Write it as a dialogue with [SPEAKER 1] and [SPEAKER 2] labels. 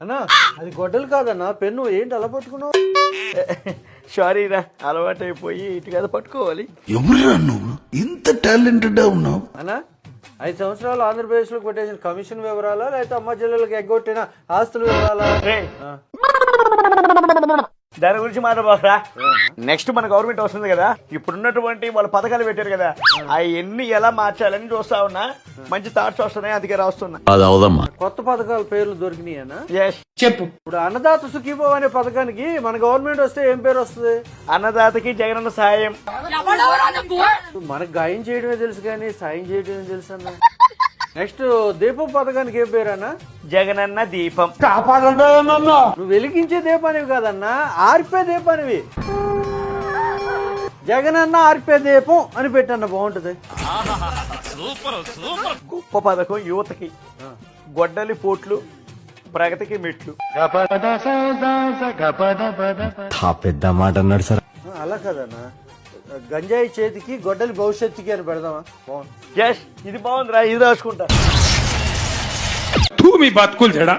[SPEAKER 1] అన్నా అది గొడ్డలు కాదన్నా పెన్ను ఏంటి అలా పట్టుకున్నావు?
[SPEAKER 2] సారీ రా అలవాటు అయిపోయి ఇటు కదా పట్టుకోవాలి.
[SPEAKER 3] ఎవరురా నువ్వు? ఇంత టాలెంటెడ్ ఉన్నావు?
[SPEAKER 1] అన్నా ఐదు సంవత్సరాలు ఆంధ్రప్రదేశ్లో పెట్టేసిన కమిషన్ వివరాలా లేకపోతే అమ్మ జిల్లాలకు ఎగ్గొట్టిన ఆస్తుల వివరాలా.
[SPEAKER 2] దాని గురించి మాట్లాడబారా? నెక్స్ట్ మన గవర్నమెంట్ వస్తుంది కదా. ఇప్పుడున్నటువంటి వాళ్ళ పథకాలు పెట్టారు కదా. అవన్నీ ఎలా మార్చాలని చూస్తా ఉన్నా మంచి థాట్స్ వస్తున్నాయి అందుకే రాస్తున్నా.
[SPEAKER 3] అది అవదమ్మా.
[SPEAKER 1] కొత్త పథకాల పేర్లు దొరికినాయనా?
[SPEAKER 2] ఎస్
[SPEAKER 1] ఇప్పుడు అన్నదాత సుఖీభవ అనే పథకానికి మన గవర్నమెంట్ వస్తే ఏం పేరు వస్తుంది?
[SPEAKER 2] అన్నదాతకి జగనన్న సాయం
[SPEAKER 1] మనకు గాయం చేయడమే తెలుసు కానీ సాయం చేయడమే తెలుసు అన్న? నెక్స్ట్ దీపం పథకానికి ఏం పేరు అన్న
[SPEAKER 2] జగనన్న దీపం.
[SPEAKER 1] నువ్వు వెలిగించే దీపానివి కాదన్నా ఆర్పే దీపానివి. జగనన్న ఆర్పే దీపం అని పెట్టన్న బాగుంటది.
[SPEAKER 2] గొప్ప పథకం యువతకి. గొడ్డలి పోట్లు ప్రగతికి మెట్లు.
[SPEAKER 4] పెద్ద మాట అన్నాడు సార్.
[SPEAKER 1] అలా కదన్నా. గంజాయి చేతికి గొడ్డలి భవిష్యత్తుకి అని పెడదామా? బాగుంది.
[SPEAKER 2] ఎస్ ఇది బాగుందిరా ఇది రాసుకుంటా.
[SPEAKER 5] తూ మీ బతుకులు జడా